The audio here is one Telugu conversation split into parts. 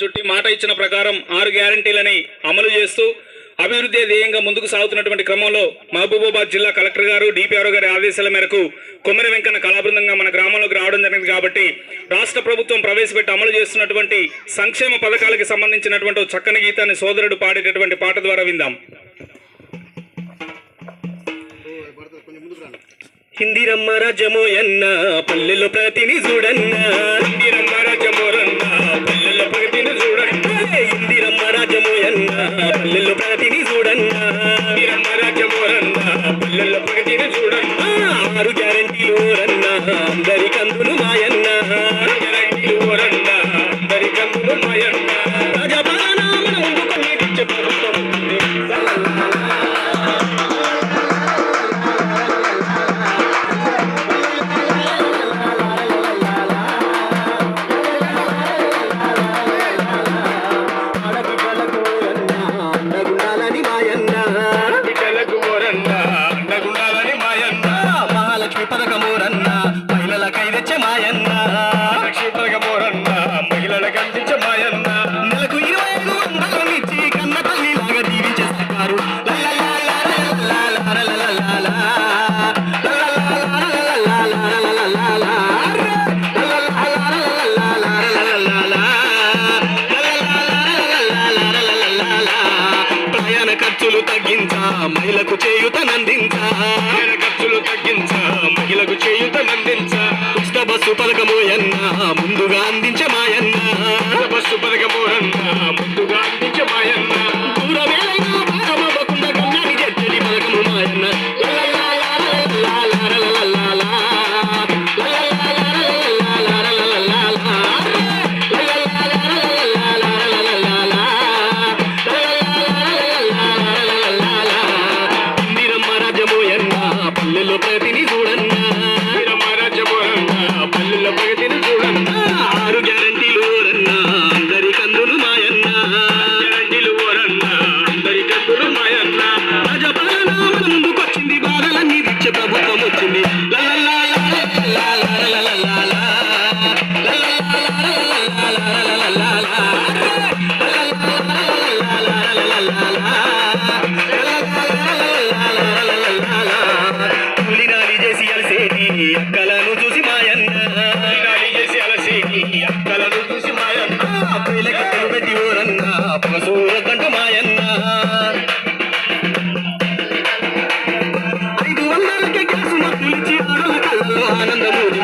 చుట్టి మాట ఇచ్చిన ప్రకారం ఆరు గ్యారంటీలని అమలు చేస్తూ అభివృద్ధి ధ్యేయంగా ముందుకు సాగుతున్నటువంటి క్రమంలో మహబూబాబాద్ జిల్లా కలెక్టర్ గారు డిపిఆర్ఓ గారి ఆదేశాల మేరకు కొమ్మరి వెంకన్న కళాబృందంగా మన గ్రామంలోకి రావడం జరిగింది కాబట్టి రాష్ట్ర ప్రభుత్వం ప్రవేశపెట్టి అమలు చేస్తున్నటువంటి సంక్షేమ పథకాలకి సంబంధించినటువంటి చక్కని గీతాన్ని సోదరుడు పాడేటటువంటి పాట ద్వారా విందాం. హిందీరమ్మ రాజ్యమో ఎన్న పల్లెలో ప్రతిని చూడన్న ఎన్న ప్రగతిని ప్రతిని చూడన్న ఇందిరమ్మ రాజ్యమోరన్న పల్లెల ప్రగతిని చూడండి ఆ, ఆరు గ్యారంటీలు రన్న అందరికందును మాయన్న ఓరన్న అందరికందులు మాయన్న. రాజపాలన పథకము రన్న మహిళలకై మాయన్న లక్ష్మీ పథకమోరన్న మహిళలకు అందించే మాయన్న నెలకు ఇరవై ఐదు వందలు ఇచ్చి కన్న తల్లిలాగా సర్కారు ప్రయాణ ఖర్చులు తగ్గించా మహిళకు చేయుతనందించా పథకము ఎన్న ముందుగా తెచ్చే వచ్చింది అక్కలను చూసి మాయన్న చేసి అలసేటి అక్కలను చూసి మాయన్న అప్పులకి పెట్టి ఊరన్న పసూర కంటూ మాయన్న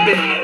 ఐదు